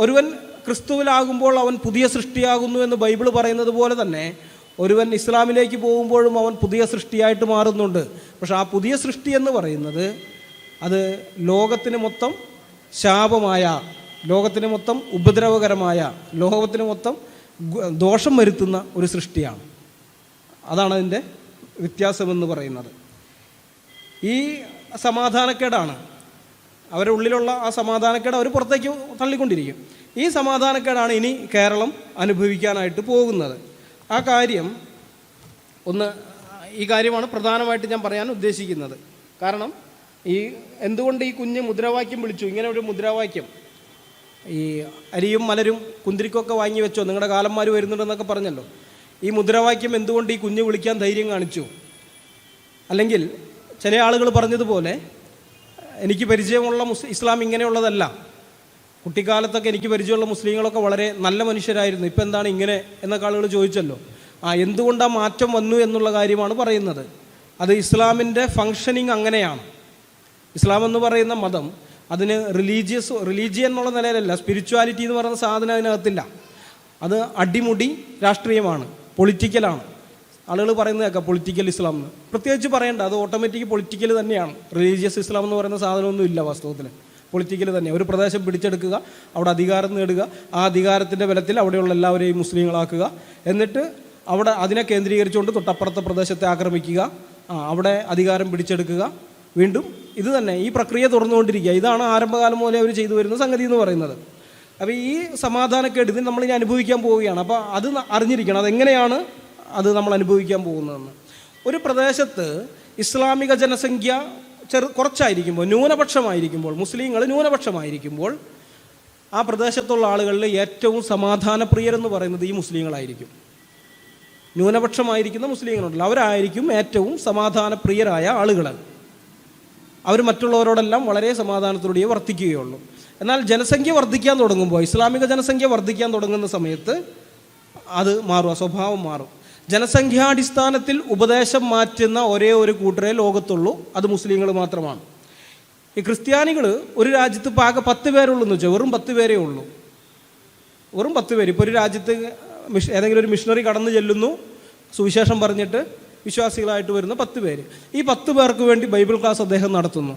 ഒരുവൻ ക്രിസ്തുവിലാകുമ്പോൾ അവൻ പുതിയ സൃഷ്ടിയാകുന്നു എന്ന് ബൈബിൾ പറയുന്നത് പോലെ തന്നെ ഒരുവൻ ഇസ്ലാമിലേക്ക് പോകുമ്പോഴും അവൻ പുതിയ സൃഷ്ടിയായിട്ട് മാറുന്നുണ്ട്. പക്ഷെ ആ പുതിയ സൃഷ്ടി എന്ന് പറയുന്നത് അത് ലോകത്തിന് മൊത്തം ശാപമായ ലോകത്തിന് മൊത്തം ഉപദ്രവകരമായ ലോകത്തിന് മൊത്തം ദോഷം വരുത്തുന്ന ഒരു സൃഷ്ടിയാണ്. അതാണ് അതിന്റെ വ്യത്യാസമെന്ന് പറയുന്നത്. ഈ സമാധാനക്കേടാണ്. അവരുടെ ഉള്ളിലുള്ള ആ സമാധാനക്കേട് അവർ പുറത്തേക്ക് തള്ളിക്കൊണ്ടിരിക്കും. ഈ സമാധാനക്കേടാണ് ഇനി കേരളം അനുഭവിക്കാനായിട്ട് പോകുന്നത്. ആ കാര്യം ഒന്ന് ഈ കാര്യമാണ് പ്രധാനമായിട്ട് ഞാൻ പറയാൻ ഉദ്ദേശിക്കുന്നത്. കാരണം ഈ എന്തുകൊണ്ട് ഈ കുഞ്ഞ് മുദ്രാവാക്യം വിളിച്ചു? ഇങ്ങനെ ഒരു മുദ്രാവാക്യം. ഈ അരിയും മലരും കുന്തിരിക്കൊക്കെ വാങ്ങി വെച്ചോ? നിങ്ങളുടെ കാലന്മാർ വരുന്നുണ്ടെന്നൊക്കെ പറഞ്ഞല്ലോ. ഈ മുദ്രാവാക്യം എന്തുകൊണ്ട് ഈ കുഞ്ഞ് വിളിക്കാൻ ധൈര്യം കാണിച്ചു? അല്ലെങ്കിൽ ചില ആളുകൾ പറഞ്ഞതുപോലെ എനിക്ക് പരിചയമുള്ള മുസ് ഇസ്ലാം ഇങ്ങനെയുള്ളതല്ല. കുട്ടിക്കാലത്തൊക്കെ എനിക്ക് പരിചയമുള്ള മുസ്ലിങ്ങളൊക്കെ വളരെ നല്ല മനുഷ്യരായിരുന്നു. ഇപ്പം എന്താണ് ഇങ്ങനെ എന്നൊക്കെ ആളുകൾ ചോദിച്ചല്ലോ. ആ എന്തുകൊണ്ടാണ് മാറ്റം വന്നു എന്നുള്ള കാര്യമാണ് പറയുന്നത്. അത് ഇസ്ലാമിന്റെ ഫങ്ഷനിങ് അങ്ങനെയാണ്. ഇസ്ലാം എന്ന് പറയുന്ന മതം അതിന് റിലീജിയസ് റിലീജിയൻ എന്നുള്ള നിലയിലല്ല സ്പിരിച്വാലിറ്റി എന്ന് പറയുന്ന സാധനം അതിനകത്തില്ല. അത് അടിമുടി രാഷ്ട്രീയമാണ് പൊളിറ്റിക്കലാണ് ആളുകൾ പറയുന്നത് കേൾക്കാം പൊളിറ്റിക്കൽ ഇസ്ലാം എന്ന്. പ്രത്യേകിച്ച് പറയേണ്ട അത് ഓട്ടോമാറ്റിക് പൊളിറ്റിക്കൽ തന്നെയാണ്. റിലീജിയസ് ഇസ്ലാം എന്ന് പറയുന്ന സാധനമൊന്നും ഇല്ല വാസ്തവത്തിൽ പൊളിറ്റിക്കൽ തന്നെ. ഒരു പ്രദേശം പിടിച്ചെടുക്കുക അവിടെ അധികാരം നേടുക ആ അധികാരത്തിന്റെ ബലത്തിൽ അവിടെയുള്ള എല്ലാവരെയും മുസ്ലിങ്ങളാക്കുക. എന്നിട്ട് അവിടെ അതിനെ കേന്ദ്രീകരിച്ചുകൊണ്ട് തൊട്ടപ്പുറത്തെ പ്രദേശത്തെ ആക്രമിക്കുക. അവിടെ അധികാരം പിടിച്ചെടുക്കുക. വീണ്ടും ഇത് തന്നെ ഈ പ്രക്രിയ തുറന്നുകൊണ്ടിരിക്കുക. ഇതാണ് ആരംഭകാലം മുതലേ അവർ ചെയ്തു വരുന്ന സംഗതി എന്ന് പറയുന്നത്. അപ്പോൾ ഈ സമാധാനക്കേട് നമ്മൾ നമ്മളിനി അനുഭവിക്കാൻ പോവുകയാണ്. അപ്പോൾ അത് അറിഞ്ഞിരിക്കണം. അതെങ്ങനെയാണ് അത് നമ്മൾ അനുഭവിക്കാൻ പോകുന്നതെന്ന്. ഒരു പ്രദേശത്ത് ഇസ്ലാമിക ജനസംഖ്യ ചെറു കുറച്ചായിരിക്കുമ്പോൾ ന്യൂനപക്ഷമായിരിക്കുമ്പോൾ മുസ്ലിങ്ങൾ ന്യൂനപക്ഷമായിരിക്കുമ്പോൾ ആ പ്രദേശത്തുള്ള ആളുകളിൽ ഏറ്റവും സമാധാനപ്രിയരെന്ന് പറയുന്നത് ഈ മുസ്ലിങ്ങളായിരിക്കും. ന്യൂനപക്ഷമായിരിക്കുന്ന മുസ്ലിങ്ങളുണ്ടല്ലോ. അവരായിരിക്കും ഏറ്റവും സമാധാനപ്രിയരായ ആളുകൾ അവർ മറ്റുള്ളവരോടെല്ലാം വളരെ സമാധാനത്തോടെ വർദ്ധിക്കുകയുള്ളൂ എന്നാൽ ജനസംഖ്യ വർദ്ധിക്കാൻ തുടങ്ങുമ്പോൾ ഇസ്ലാമിക ജനസംഖ്യ വർദ്ധിക്കാൻ തുടങ്ങുന്ന സമയത്ത് അത് മാറും സ്വഭാവം മാറും. ജനസംഖ്യാടിസ്ഥാനത്തിൽ ഉപദേശം മാറ്റുന്ന ഒരേ ഒരു കൂട്ടരെ ലോകത്തുള്ളൂ. അത് മുസ്ലിങ്ങൾ മാത്രമാണ്. ഈ ക്രിസ്ത്യാനികൾ ഒരു രാജ്യത്ത് ഇപ്പോൾ ആകെ പത്ത് പേരുള്ളൂ എന്ന് വെച്ചാൽ വെറും പത്ത് പേരേ ഉള്ളൂ. വെറും പത്ത് പേര്. ഇപ്പോൾ ഒരു രാജ്യത്ത് മിഷ് ഏതെങ്കിലും ഒരു മിഷണറി കടന്നു ചെല്ലുന്നു. സുവിശേഷം പറഞ്ഞിട്ട് വിശ്വാസികളായിട്ട് വരുന്ന പത്ത് പേര്. ഈ പത്ത് പേർക്ക് വേണ്ടി ബൈബിൾ ക്ലാസ് അദ്ദേഹം നടത്തുന്നു.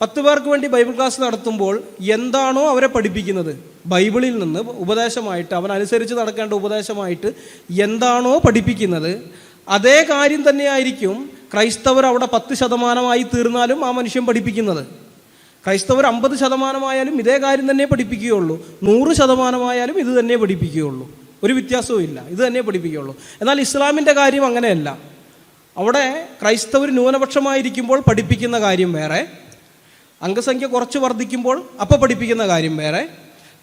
പത്ത് പേർക്ക് വേണ്ടി ബൈബിൾ ക്ലാസ് നടത്തുമ്പോൾ എന്താണോ അവരെ പഠിപ്പിക്കുന്നത്. ബൈബിളിൽ നിന്ന് ഉപദേശമായിട്ട് അവൻ അനുസരിച്ച് നടക്കേണ്ട ഉപദേശമായിട്ട് എന്താണോ പഠിപ്പിക്കുന്നത്. അതേ കാര്യം തന്നെയായിരിക്കും ക്രൈസ്തവർ അവിടെ പത്ത് ശതമാനമായി തീർന്നാലും ആ മനുഷ്യൻ പഠിപ്പിക്കുന്നത്. ക്രൈസ്തവർ അമ്പത് ശതമാനമായാലും ഇതേ കാര്യം തന്നെ പഠിപ്പിക്കുകയുള്ളൂ. നൂറ് ശതമാനമായാലും ഇത് തന്നെ പഠിപ്പിക്കുകയുള്ളൂ. ഒരു വ്യത്യാസവും ഇല്ല. ഇത് തന്നെ പഠിപ്പിക്കുകയുള്ളൂ. എന്നാൽ ഇസ്ലാമിന്റെ കാര്യം അങ്ങനെയല്ല. അവിടെ ക്രൈസ്തവർ ന്യൂനപക്ഷമായിരിക്കുമ്പോൾ പഠിപ്പിക്കുന്ന കാര്യം വേറെ. അംഗസംഖ്യ കുറച്ച് വർദ്ധിക്കുമ്പോൾ അപ്പോൾ പഠിപ്പിക്കുന്ന കാര്യം വേറെ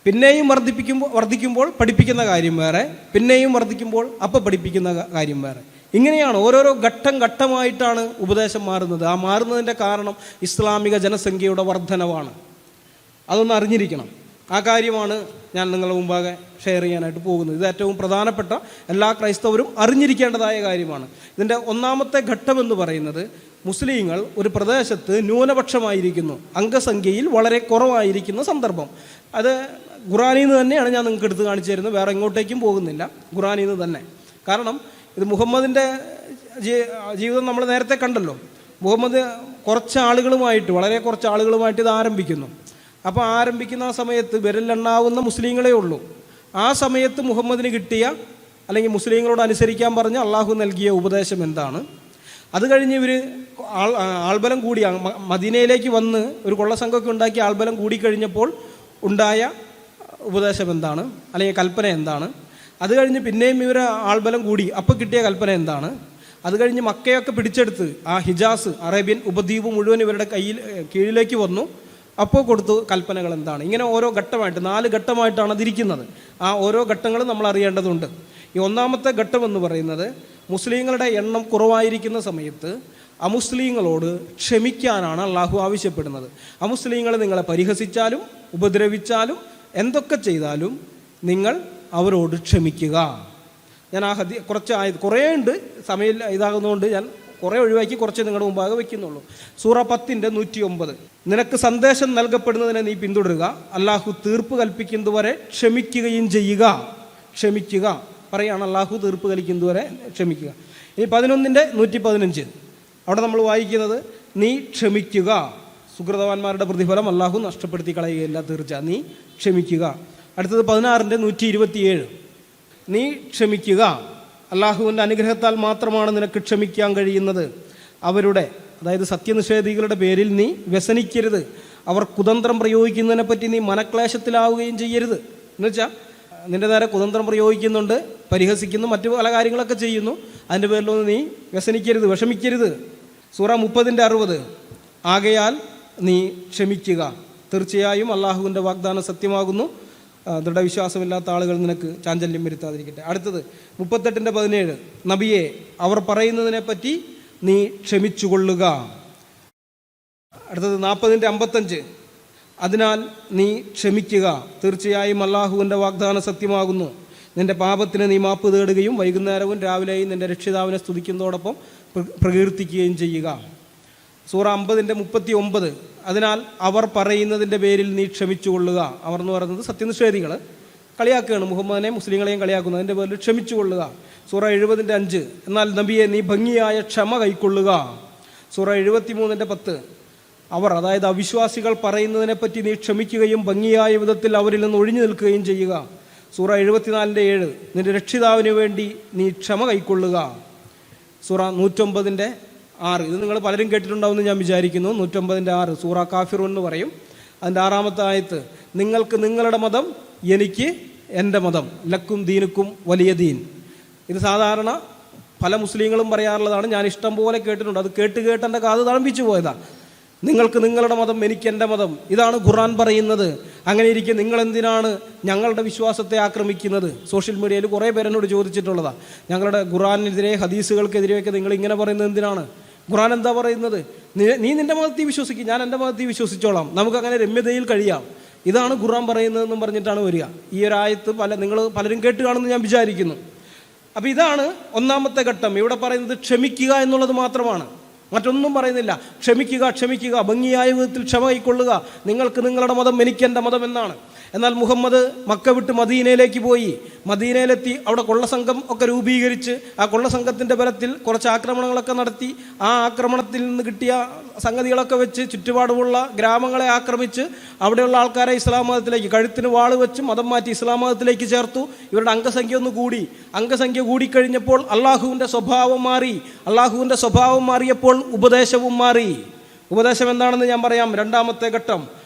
പിന്നെയും വർദ്ധിപ്പിക്കുമ്പോൾ വർദ്ധിക്കുമ്പോൾ പഠിപ്പിക്കുന്ന കാര്യം വേറെ പിന്നെയും വർദ്ധിക്കുമ്പോൾ അപ്പോൾ പഠിപ്പിക്കുന്ന കാര്യം വേറെ. ഇങ്ങനെയാണ് ഓരോരോ ഘട്ടം ഘട്ടമായിട്ടാണ് ഉപദേശം മാറുന്നത്. ആ മാറുന്നതിന്റെ കാരണം ഇസ്ലാമിക ജനസംഖ്യയുടെ വർധനവാണ്. അതൊന്ന് അറിഞ്ഞിരിക്കണം. ആ കാര്യമാണ് ഞാൻ നിങ്ങളുടെ മുമ്പാകെ ഷെയർ ചെയ്യാനായിട്ട് പോകുന്നത്. ഇത് ഏറ്റവും പ്രധാനപ്പെട്ട എല്ലാ ക്രൈസ്തവരും അറിഞ്ഞിരിക്കേണ്ടതായ കാര്യമാണ്. ഇതിന്റെ ഒന്നാമത്തെ ഘട്ടം എന്ന് പറയുന്നത് മുസ്ലിങ്ങൾ ഒരു പ്രദേശത്ത് ന്യൂനപക്ഷമായിരിക്കുന്നു. അംഗസംഖ്യയിൽ വളരെ കുറവായിരിക്കുന്ന സന്ദർഭം. അത് ഖുറാനിൽ നിന്ന് തന്നെയാണ് ഞാൻ നിങ്ങൾക്ക് എടുത്ത് കാണിച്ചു തരുന്നത്. വേറെ എങ്ങോട്ടേക്കും പോകുന്നില്ല. ഖുറാനിൽ നിന്ന് തന്നെ. കാരണം ഇത് മുഹമ്മദിന്റെ ജീവിതം നമ്മൾ നേരത്തെ കണ്ടല്ലോ. മുഹമ്മദ് കുറച്ച് ആളുകളുമായിട്ട് വളരെ കുറച്ച് ആളുകളുമായിട്ട് ഇത് ആരംഭിക്കുന്നു. അപ്പോൾ ആരംഭിക്കുന്ന ആ സമയത്ത് വിരലെണ്ണാവുന്ന മുസ്ലിങ്ങളെ ഉള്ളൂ. ആ സമയത്ത് മുഹമ്മദിന് കിട്ടിയ അല്ലെങ്കിൽ മുസ്ലിങ്ങളോട് അനുസരിക്കാൻ പറഞ്ഞ അള്ളാഹു നൽകിയ ഉപദേശം എന്താണ്? അത് കഴിഞ്ഞ് ഇവർ ആൾ ആൾബലം കൂടി മദീനയിലേക്ക് വന്ന് ഒരു കൊള്ളസംഘമൊക്കെ ഉണ്ടാക്കി ആൾബലം കൂടിക്കഴിഞ്ഞപ്പോൾ ഉണ്ടായ ഉപദേശം എന്താണ്? അല്ലെങ്കിൽ കൽപ്പന എന്താണ്? അത് കഴിഞ്ഞ് പിന്നെയും ഇവർ ആൾബലം കൂടി അപ്പോൾ കിട്ടിയ കൽപ്പന എന്താണ്? അത് കഴിഞ്ഞ് മക്കയൊക്കെ പിടിച്ചെടുത്ത് ആ ഹിജാസ് അറേബ്യൻ ഉപദ്വീപ് മുഴുവൻ ഇവരുടെ കയ്യിൽ കീഴിലേക്ക് വന്നു. അപ്പോൾ കൊടുത്തു കൽപ്പനകൾ എന്താണ്? ഇങ്ങനെ ഓരോ ഘട്ടമായിട്ട് നാല് ഘട്ടമായിട്ടാണ് അതിരിക്കുന്നത്. ആ ഓരോ ഘട്ടങ്ങളും നമ്മൾ അറിയേണ്ടതുണ്ട്. ഈ ഒന്നാമത്തെ ഘട്ടം എന്ന് പറയുന്നത് മുസ്ലിങ്ങളുടെ എണ്ണം കുറവായിരിക്കുന്ന സമയത്ത് അമുസ്ലിങ്ങളോട് ക്ഷമിക്കാനാണ് അള്ളാഹു ആവശ്യപ്പെടുന്നത്. അമുസ്ലിങ്ങൾ നിങ്ങളെ പരിഹസിച്ചാലും ഉപദ്രവിച്ചാലും എന്തൊക്കെ ചെയ്താലും നിങ്ങൾ അവരോട് ക്ഷമിക്കുക. ഞാൻ ആ ഹദി കുറച്ച് ആയത് കുറേ ഉണ്ട് സമയം ഇതാകുന്നതുകൊണ്ട് ഞാൻ കുറേ ഒഴിവാക്കി കുറച്ച് നിങ്ങളുടെ മുമ്പാകെ വെക്കുന്നുള്ളൂ. സൂറ പത്തിന്റെ നൂറ്റി ഒമ്പത് നിനക്ക് സന്ദേശം നൽകപ്പെടുന്നതിനെ നീ പിന്തുടരുക. അള്ളാഹു തീർപ്പ് കൽപ്പിക്കുന്നതുവരെ ക്ഷമിക്കുകയും ചെയ്യുക. ക്ഷമിക്കുക. പറയാണ് അള്ളാഹു തീർപ്പ് കൽപ്പിക്കുന്നതുവരെ ക്ഷമിക്കുക. ഇനി പതിനൊന്നിന്റെ നൂറ്റി പതിനഞ്ച് അവിടെ നമ്മൾ വായിക്കുന്നത് നീ ക്ഷമിക്കുക. സുഹൃതവാന്മാരുടെ പ്രതിഫലം അള്ളാഹു നഷ്ടപ്പെടുത്തി കളയുകയില്ല. തീർച്ച. നീ ക്ഷമിക്കുക. അടുത്തത് പതിനാറിന്റെ നൂറ്റി ഇരുപത്തിയേഴ് നീ ക്ഷമിക്കുക. അള്ളാഹുവിന്റെ അനുഗ്രഹത്താൽ മാത്രമാണ് നിനക്ക് ക്ഷമിക്കാൻ കഴിയുന്നത്. അവരുടെ അതായത് സത്യനിഷേധികളുടെ പേരിൽ നീ വ്യസനിക്കരുത്. അവർ കുതന്ത്രം പ്രയോഗിക്കുന്നതിനെ പറ്റി നീ മനക്ലേശത്തിലാവുകയും ചെയ്യരുത്. എന്നുവെച്ചാൽ നിന്റെ നേരെ കുതന്ത്രം പ്രയോഗിക്കുന്നുണ്ട് പരിഹസിക്കുന്നു മറ്റു പല കാര്യങ്ങളൊക്കെ ചെയ്യുന്നു. അതിന്റെ പേരിലൊന്നും നീ വ്യസനിക്കരുത് വിഷമിക്കരുത്. സൂറ മുപ്പതിന്റെ അറുപത്. ആകയാൽ നീ ക്ഷമിക്കുക. തീർച്ചയായും അള്ളാഹുവിന്റെ വാഗ്ദാനം സത്യമാകുന്നു. ദൃഢവിശ്വാസമില്ലാത്ത ആളുകൾ നിനക്ക് ചാഞ്ചല്യം വരുത്താതിരിക്കട്ടെ. അടുത്തത് മുപ്പത്തെട്ടിന്റെ പതിനേഴ് നബിയെ അവർ പറയുന്നതിനെ പറ്റി നീ ക്ഷമിച്ചുകൊള്ളുക. അടുത്തത് നാൽപ്പതിന്റെ അമ്പത്തഞ്ച് അതിനാൽ നീ ക്ഷമിക്കുക. തീർച്ചയായും അള്ളാഹുവിന്റെ വാഗ്ദാനം സത്യമാകുന്നു. നിന്റെ പാപത്തിന് നീ മാപ്പ് തേടുകയും വൈകുന്നേരവും രാവിലെയും നിന്റെ രക്ഷിതാവിനെ സ്തുതിക്കുന്നതോടൊപ്പം പ്ര- പ്രകീർത്തിക്കുകയും ചെയ്യുക. സൂറ അമ്പതിന്റെ മുപ്പത്തി ഒമ്പത് അതിനാൽ അവർ പറയുന്നതിന്റെ പേരിൽ നീ ക്ഷമിച്ചുകൊള്ളുക. അവർ എന്ന് പറയുന്നത് സത്യനിഷേധികൾ. കളിയാക്കുകയാണ് മുഹമ്മദിനെ മുസ്ലിങ്ങളെയും കളിയാക്കുന്നു അതിന്റെ പേരിൽ ക്ഷമിച്ചുകൊള്ളുക. സൂറ എഴുപതിന്റെ അഞ്ച്. എന്നാൽ നബിയെ നീ ഭംഗിയായ ക്ഷമ കൈക്കൊള്ളുക. സൂറ എഴുപത്തി മൂന്നിന്റെ പത്ത്. അവർ അതായത് അവിശ്വാസികൾ പറയുന്നതിനെപ്പറ്റി നീ ക്ഷമിക്കുകയും ഭംഗിയായ വിധത്തിൽ അവരിൽ നിന്ന് ഒഴിഞ്ഞു നിൽക്കുകയും ചെയ്യുക. സൂറ എഴുപത്തിനാലിന്റെ ഏഴ്. നിന്റെ രക്ഷിതാവിന് വേണ്ടി നീ ക്ഷമ കൈക്കൊള്ളുക. സൂറ നൂറ്റൊമ്പതിന്റെ ആറ്. ഇത് നിങ്ങൾ പലരും കേട്ടിട്ടുണ്ടാവുമെന്ന് ഞാൻ വിചാരിക്കുന്നു. നൂറ്റൊമ്പതിന്റെ ആറ് സൂറ കാഫിറു എന്ന് പറയും. അതിന്റെ ആറാമത്തെ ആയത്ത് നിങ്ങൾക്ക് നിങ്ങളുടെ മതം എനിക്ക് എന്റെ മതം. ലക്കും ദീനുക്കും വലിയ ദീൻ. ഇത് സാധാരണ പല മുസ്ലിങ്ങളും പറയാറുള്ളതാണ്. ഞാൻ ഇഷ്ടം പോലെ കേട്ടിട്ടുണ്ട്. അത് കേട്ട് കേട്ട് എന്റെ കാത് തളമ്പിച്ചു പോയതാണ് നിങ്ങൾക്ക് നിങ്ങളുടെ മതം എനിക്ക് എന്റെ മതം. ഇതാണ് ഖുർആൻ പറയുന്നത്. അങ്ങനെ ഇരിക്കെ നിങ്ങൾ എന്തിനാണ് ഞങ്ങളുടെ വിശ്വാസത്തെ ആക്രമിക്കുന്നത്? സോഷ്യൽ മീഡിയയിൽ കുറേ പേരെന്നോട് ചോദിച്ചിട്ടുള്ളതാണ് ഞങ്ങളുടെ ഖുറാനെതിരെ ഹദീസുകൾക്കെതിരെയൊക്കെ നിങ്ങൾ ഇങ്ങനെ പറയുന്നത് എന്തിനാണ്? ഖുർആൻ എന്താ പറയുന്നത്? നീ- നീ നിന്റെ മതത്തിൽ വിശ്വസിക്കും ഞാൻ എന്റെ മതത്തിൽ വിശ്വസിച്ചോളാം. നമുക്ക് അങ്ങനെ രമ്യതയിൽ കഴിയാം. ഇതാണ് ഖുറാൻ പറയുന്നതെന്നും പറഞ്ഞിട്ടാണ് വരിക. ഈ ഒരു ആയത്ത് പല നിങ്ങൾ പലരും കേട്ട് കാണുമെന്ന് ഞാൻ വിചാരിക്കുന്നു. അപ്പോൾ ഇതാണ് ഒന്നാമത്തെ ഘട്ടം. ഇവിടെ പറയുന്നത് ക്ഷമിക്കുക എന്നുള്ളത് മാത്രമാണ്. മറ്റൊന്നും പറയുന്നില്ല. ക്ഷമിക്കുക ക്ഷമിക്കുക ഭംഗിയായ വിധത്തിൽ ക്ഷമ കൈക്കൊള്ളുക. നിങ്ങൾക്ക് നിങ്ങളുടെ മതം എനിക്ക് എന്റെ മതം എന്നാണ്. എന്നാൽ മുഹമ്മദ് മക്ക വിട്ട് മദീനയിലേക്ക് പോയി. മദീനയിലെത്തി അവിടെ കൊള്ളസംഘം ഒക്കെ രൂപീകരിച്ച് ആ കൊള്ളസംഘത്തിന്റെ ബലത്തിൽ കുറച്ച് ആക്രമണങ്ങളൊക്കെ നടത്തി. ആ ആക്രമണത്തിൽ നിന്ന് കിട്ടിയ സംഗതികളൊക്കെ വെച്ച് ചുറ്റുപാടുമുള്ള ഗ്രാമങ്ങളെ ആക്രമിച്ച് അവിടെയുള്ള ആൾക്കാരെ ഇസ്ലാം മതത്തിലേക്ക് കഴുത്തിന് വാൾ വെച്ച് മതം മാറ്റി ഇസ്ലാം മതത്തിലേക്ക് ചേർത്തു. ഇവരുടെ അംഗസംഖ്യ ഒന്ന് കൂടി. അംഗസംഖ്യ കൂടിക്കഴിഞ്ഞപ്പോൾ അള്ളാഹുവിന്റെ സ്വഭാവം മാറി. അള്ളാഹുവിന്റെ സ്വഭാവം മാറിയപ്പോൾ ഉപദേശവും മാറി. ഉപദേശം എന്താണെന്ന് ഞാൻ പറയാം. രണ്ടാമത്തെ ഘട്ടം.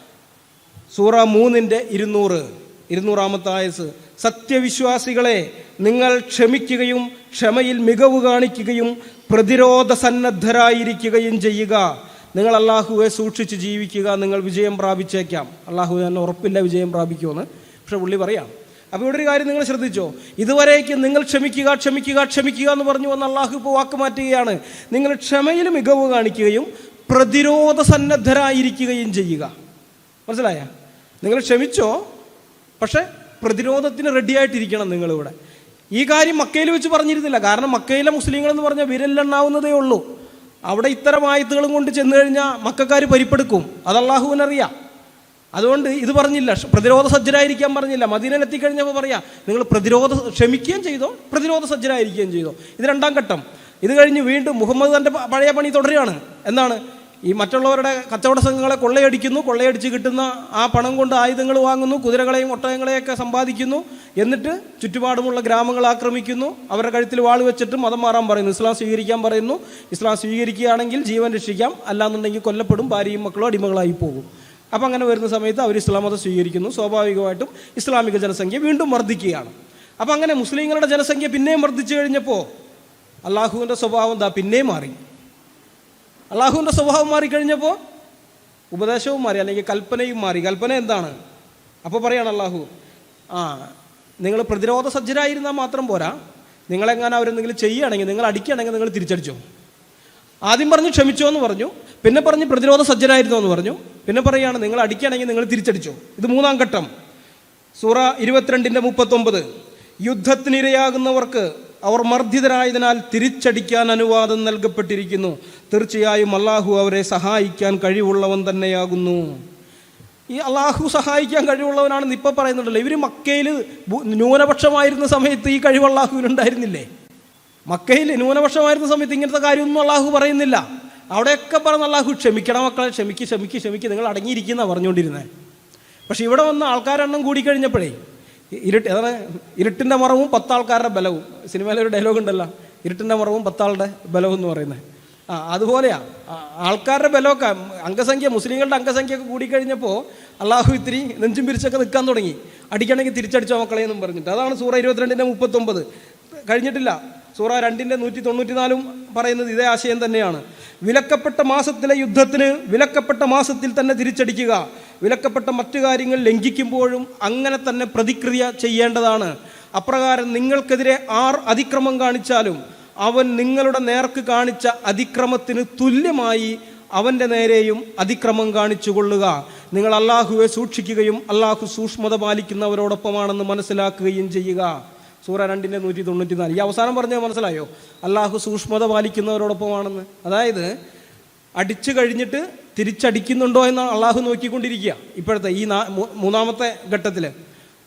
സൂറ മൂന്നിന്റെ ഇരുന്നൂറ് ഇരുന്നൂറാമത്തെ ആയസ്. സത്യവിശ്വാസികളെ നിങ്ങൾ ക്ഷമിക്കുകയും ക്ഷമയിൽ മികവ് കാണിക്കുകയും പ്രതിരോധ സന്നദ്ധരായിരിക്കുകയും ചെയ്യുക. നിങ്ങൾ അള്ളാഹുവെ സൂക്ഷിച്ച് ജീവിക്കുക നിങ്ങൾ വിജയം പ്രാപിച്ചേക്കാം. അള്ളാഹു തന്നെ ഉറപ്പില്ല വിജയം പ്രാപിക്കുമെന്ന് പക്ഷെ പുള്ളി പറയാം. അപ്പോൾ ഇവിടെ ഒരു കാര്യം നിങ്ങൾ ശ്രദ്ധിച്ചോ? ഇതുവരേക്കും നിങ്ങൾ ക്ഷമിക്കുക ക്ഷമിക്കുക ക്ഷമിക്കുക എന്ന് പറഞ്ഞു വന്ന് അള്ളാഹു ഇപ്പോൾ വാക്ക് മാറ്റുകയാണ്. നിങ്ങൾ ക്ഷമയിൽ മികവ് കാണിക്കുകയും പ്രതിരോധ സന്നദ്ധരായിരിക്കുകയും ചെയ്യുക. മനസ്സിലായ? നിങ്ങൾ ക്ഷമിച്ചോ പക്ഷേ പ്രതിരോധത്തിന് റെഡിയായിട്ടിരിക്കണം നിങ്ങളിവിടെ. ഈ കാര്യം മക്കയിൽ വെച്ച് പറഞ്ഞിരുന്നില്ല. കാരണം മക്കയിലെ മുസ്ലിങ്ങൾ എന്ന് പറഞ്ഞാൽ വിരലെണ്ണാവുന്നതേ ഉള്ളൂ. അവിടെ ഇത്തരം ആയത്തുകളും കൊണ്ട് ചെന്നു കഴിഞ്ഞാൽ മക്കാർ പരിപ്പെടുക്കും. അത് അള്ളാഹുവിനറിയാം അതുകൊണ്ട് ഇത് പറഞ്ഞില്ല. പ്രതിരോധ സജ്ജരായിരിക്കാൻ പറഞ്ഞില്ല. മദീനയിലെത്തിക്കഴിഞ്ഞപ്പോൾ പറയാം നിങ്ങൾ പ്രതിരോധ ക്ഷമിക്കുകയും ചെയ്തോ പ്രതിരോധ സജ്ജരായിരിക്കുകയും ചെയ്തോ. ഇത് രണ്ടാം ഘട്ടം. ഇത് കഴിഞ്ഞ് വീണ്ടും മുഹമ്മദ് തന്റെ പഴയ പണി തുടരുകയാണ്. എന്താണ്? ഈ മറ്റുള്ളവരുടെ കച്ചവട സംഘങ്ങളെ കൊള്ളയടിക്കുന്നു കൊള്ളയടിച്ച് കിട്ടുന്ന ആ പണം കൊണ്ട് ആയുധങ്ങൾ വാങ്ങുന്നു കുതിരകളെയും ഒട്ടകങ്ങളെയൊക്കെ സമ്പാദിക്കുന്നു എന്നിട്ട് ചുറ്റുപാടുമുള്ള ഗ്രാമങ്ങൾ ആക്രമിക്കുന്നു അവരുടെ കഴുത്തിൽ വാൾ വെച്ചിട്ട് മതം മാറാൻ പറയുന്നു ഇസ്ലാം സ്വീകരിക്കാൻ പറയുന്നു. ഇസ്ലാം സ്വീകരിക്കുകയാണെങ്കിൽ ജീവൻ രക്ഷിക്കാം അല്ലാന്നുണ്ടെങ്കിൽ കൊല്ലപ്പെടും ഭാര്യയും മക്കളും അടിമകളായി പോകും. അപ്പം അങ്ങനെ വരുന്ന സമയത്ത് അവർ ഇസ്ലാം മതം സ്വീകരിക്കുന്നു. സ്വാഭാവികമായിട്ടും ഇസ്ലാമിക ജനസംഖ്യ വീണ്ടും വർദ്ധിക്കുകയാണ്. അപ്പം അങ്ങനെ മുസ്ലിങ്ങളുടെ ജനസംഖ്യ പിന്നെയും വർദ്ധിച്ചു കഴിഞ്ഞപ്പോൾ അള്ളാഹുവിന്റെ സ്വഭാവം എന്താ പിന്നെയും മാറി. അള്ളാഹുവിന്റെ സ്വഭാവം മാറിക്കഴിഞ്ഞപ്പോൾ ഉപദേശവും മാറി അല്ലെങ്കിൽ കൽപ്പനയും മാറി. കൽപ്പന എന്താണ്? അപ്പോൾ പറയാണ് അള്ളാഹു ആ നിങ്ങൾ പ്രതിരോധ സജ്ജരായിരുന്നാൽ മാത്രം പോരാ. നിങ്ങളെങ്ങനെ അവരെന്തെങ്കിലും ചെയ്യുകയാണെങ്കിൽ നിങ്ങൾ അടിക്കുകയാണെങ്കിൽ നിങ്ങൾ തിരിച്ചടിച്ചോ. ആദ്യം പറഞ്ഞു ക്ഷമിച്ചോ എന്ന് പറഞ്ഞു പിന്നെ പറഞ്ഞ് പ്രതിരോധ സജ്ജനായിരുന്നോ എന്ന് പറഞ്ഞു പിന്നെ പറയുകയാണ് നിങ്ങൾ അടിക്കുകയാണെങ്കിൽ നിങ്ങൾ തിരിച്ചടിച്ചോ. ഇത് മൂന്നാം ഘട്ടം. സൂറ ഇരുപത്തിരണ്ടിന്റെ മുപ്പത്തൊമ്പത്. യുദ്ധത്തിനിരയാകുന്നവർക്ക് അവർ മർദ്ദിതരായതിനാൽ തിരിച്ചടിക്കാൻ അനുവാദം നൽകപ്പെട്ടിരിക്കുന്നു. തീർച്ചയായും അള്ളാഹു അവരെ സഹായിക്കാൻ കഴിവുള്ളവൻ തന്നെയാകുന്നു. ഈ അള്ളാഹു സഹായിക്കാൻ കഴിവുള്ളവനാണെന്ന് ഇപ്പം പറയുന്നുണ്ടല്ലോ. ഇവർ മക്കയിൽ ന്യൂനപക്ഷമായിരുന്ന സമയത്ത് ഈ കഴിവ് അള്ളാഹുവിനുണ്ടായിരുന്നില്ലേ മക്കയിൽ ന്യൂനപക്ഷമായിരുന്ന സമയത്ത് ഇങ്ങനത്തെ കാര്യമൊന്നും അള്ളാഹു പറയുന്നില്ല. അവിടെയൊക്കെ പറഞ്ഞ അള്ളാഹു ക്ഷമിക്കണം മക്കളെ ക്ഷമിക്ക് ക്ഷമിക്ക് ക്ഷമിക്ക് നിങ്ങൾ അടങ്ങിയിരിക്കുന്ന പറഞ്ഞുകൊണ്ടിരുന്നത് പക്ഷെ ഇവിടെ വന്ന ആൾക്കാരെണ്ണം കൂടിക്കഴിഞ്ഞപ്പോഴേ ഇരുട്ട് അതാണ് ഇരുട്ടിന്റെ മറവും പത്താൾക്കാരുടെ ബലവും. സിനിമയിലെ ഒരു ഡയലോഗ് ഉണ്ടല്ലോ. ഇരുട്ടിന്റെ മറവും പത്താളുടെ ബലവും എന്ന് പറയുന്നത്. ആ അതുപോലെയാ. ആൾക്കാരുടെ ബലമൊക്കെ അംഗസംഖ്യ മുസ്ലിങ്ങളുടെ അംഗസംഖ്യ ഒക്കെ കൂടിക്കഴിഞ്ഞപ്പോൾ അള്ളാഹു ഇത്തിരി നെഞ്ചും പിരിച്ചൊക്കെ നിൽക്കാൻ തുടങ്ങി. അടിക്കണമെങ്കിൽ തിരിച്ചടിച്ചോ മക്കളെ എന്നും പറഞ്ഞിട്ട്. അതാണ് സൂറ ഇരുപത്തിരണ്ടിന്റെ മുപ്പത്തൊമ്പത്. കഴിഞ്ഞിട്ടില്ല. സൂറ രണ്ടിന്റെ നൂറ്റി തൊണ്ണൂറ്റിനാലും പറയുന്നത് ഇതേ ആശയം തന്നെയാണ്. വിലക്കപ്പെട്ട മാസത്തിലെ യുദ്ധത്തിന് വിലക്കപ്പെട്ട മാസത്തിൽ തന്നെ തിരിച്ചടിക്കുക. വിലക്കപ്പെട്ട മറ്റു കാര്യങ്ങൾ ലംഘിക്കുമ്പോഴും അങ്ങനെ തന്നെ പ്രതിക്രിയ ചെയ്യേണ്ടതാണ്. അപ്രകാരം നിങ്ങൾക്കെതിരെ ആർ അതിക്രമം കാണിച്ചാലും അവൻ നിങ്ങളുടെ നേർക്ക് കാണിച്ച അതിക്രമത്തിന് തുല്യമായി അവന്റെ നേരെയും അതിക്രമം കാണിച്ചു കൊള്ളുക നിങ്ങൾ അള്ളാഹുവെ സൂക്ഷിക്കുകയും അള്ളാഹു സൂക്ഷ്മത പാലിക്കുന്നവരോടൊപ്പമാണെന്ന് മനസ്സിലാക്കുകയും ചെയ്യുക. സൂറ രണ്ടിന്റെ നൂറ്റി തൊണ്ണൂറ്റി നാല് ഈ അവസാനം പറഞ്ഞത് മനസ്സിലായോ? അള്ളാഹു സൂക്ഷ്മത പാലിക്കുന്നവരോടൊപ്പമാണെന്ന്. അതായത് അടിച്ചു കഴിഞ്ഞിട്ട് തിരിച്ചടിക്കുന്നുണ്ടോ എന്ന് അള്ളാഹു നോക്കിക്കൊണ്ടിരിക്കുക. ഇപ്പോഴത്തെ ഈ മൂന്നാമത്തെ ഘട്ടത്തിൽ